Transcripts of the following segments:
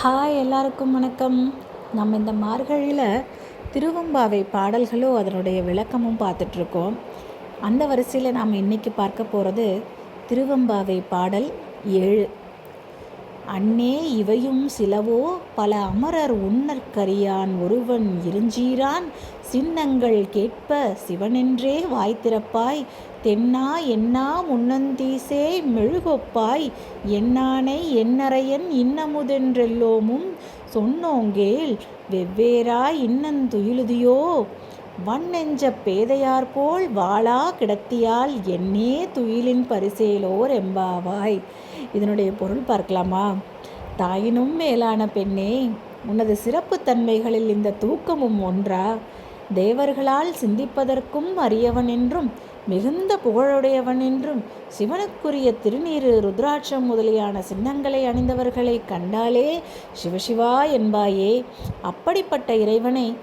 Hi எல்லாருக்கும் வணக்கம். நம்ம இந்த மார்கழியில் திருவம்பாவை பாடல்களும் அதனுடைய விளக்கமும் பார்த்துட்ருக்கோம். அந்த வரிசையில் நாம் இன்றைக்கி பார்க்க போகிறது திருவம்பாவை பாடல் ஏழு. அன்னே இவையும் சிலவோ பல அமரர் உன்னற்கரியான் ஒருவன் இருஞ்சீரான். சின்னங்கள் கேட்ப சிவனென்றே வாய் திறப்பாய் தென்னா என்னா முன்னந்தீசே மெழுகொப்பாய். என்னானை என்னறையன் இன்னமுதென்றெல்லோமும் சொன்னோங்கேல் வெவ்வேறாய் இன்னந்துயிலுதியோ. வன்னெஞ்ச பேதையார் போல் வாளா கிடத்தியால் என்னே துயிலின் பரிசேலோர் எம்பாவாய். இதனுடைய பொருள் பார்க்கலாமா? தாயினும் மேலான பெண்ணே உனது சிறப்பு தன்மைகளில் இந்த தூக்கமும் ஒன்றா? தேவர்களால் சிந்திப்பதற்கும் அரியவன் என்றும் மிகுந்த புகழுடையவன் என்றும் சிவனுக்குரிய திருநீரு ருத்ராட்சம் முதலியான சின்னங்களை அணிந்தவர்களை கண்டாலே சிவசிவா என்பாயே. அப்படிப்பட்ட இறைவனை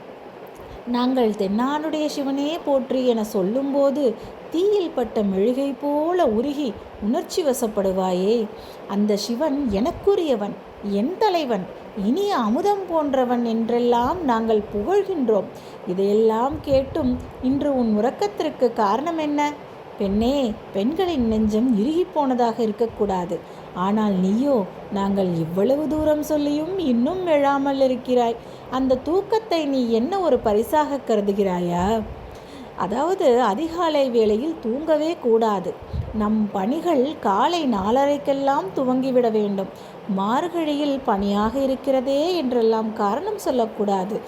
நாங்கள் தென்னானுடைய சிவனே போற்றி என சொல்லும்போது தீயில் பட்ட மெழுகை போல உருகி உணர்ச்சி வசப்படுவாயே. அந்த சிவன் எனக்குரியவன் என் தலைவன் இனிய அமுதம் போன்றவன் என்றெல்லாம் நாங்கள் புகழ்கின்றோம். இதையெல்லாம் கேட்டும் இன்று உன் உறக்கத்திற்கு காரணம் என்ன? பெண்ணே பெண்களின் நெஞ்சம் இறுகி போனதாக இருக்கக்கூடாது. ஆனால் நீயோ நாங்கள் இவ்வளவு தூரம் சொல்லியும் இன்னும் எழாமல் இருக்கிறாய் அந்த தூக்கத்தை நீ என்ன ஒரு பரிசாக கருதுகிறாயா? அதாவது அதிகாலை வேளையில் தூங்கவே கூடாது. நம் பணிகள் காலை நாலரைக்கெல்லாம் துவங்கிவிட வேண்டும். மார்கழியில் பணியாக இருக்கிறதே என்றெல்லாம் காரணம் சொல்லக்கூடாது.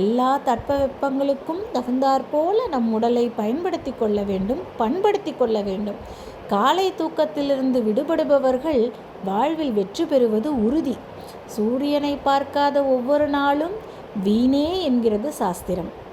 எல்லா தட்பவெப்பங்களுக்கும் தகுந்தாற்போல நம் உடலை பயன்படுத்தி கொள்ள வேண்டும் பண்படுத்தி கொள்ள வேண்டும். காலை தூக்கத்திலிருந்து விடுபடுபவர்கள் வாழ்வில் வெற்றி பெறுவது உறுதி. சூரியனை பார்க்காத ஒவ்வொரு நாளும் வீணே என்கிறது சாஸ்திரம்.